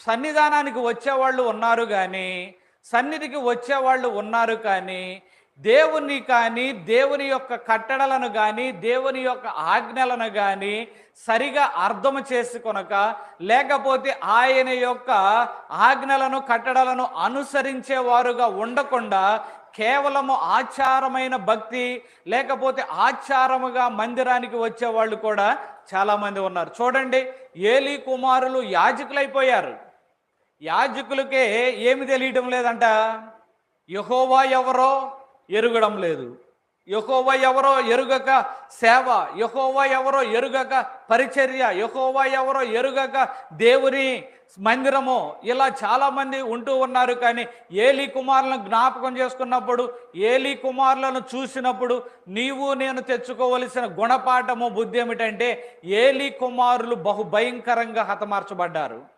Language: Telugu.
సన్నిధానానికి వచ్చేవాళ్ళు ఉన్నారు కానీ సన్నిధికి వచ్చేవాళ్ళు ఉన్నారు కానీ దేవుని కానీ దేవుని యొక్క కట్టడలను కానీ దేవుని యొక్క ఆజ్ఞలను కానీ సరిగా అర్థం చేసుకొనక లేకపోతే ఆయన యొక్క ఆజ్ఞలను కట్టడలను అనుసరించేవారుగా ఉండకుండా కేవలము ఆచారమైన భక్తి లేకపోతే ఆచారముగా మందిరానికి వచ్చేవాళ్ళు కూడా చాలామంది ఉన్నారు. చూడండి ఏలీ కుమారులు యాజకులైపోయారు. యాజకులకే ఏమి తెలియటం లేదంట? యహోవా ఎవరో ఎరుగడం లేదు. యహోవా ఎవరో ఎరుగక సేవ యహోవా ఎవరో ఎరుగక పరిచర్య యహోవా ఎవరో ఎరుగక దేవుని మందిరము. ఇలా చాలామంది ఉంటూ ఉన్నారు కానీ ఏలి కుమారులను జ్ఞాపకం చేసుకున్నప్పుడు ఏలి కుమారులను చూసినప్పుడు నీవు నేను తెచ్చుకోవలసిన గుణపాఠము బుద్ధి ఏమిటంటే ఏలి కుమారులు బహు భయంకరంగా హతమార్చబడ్డారు.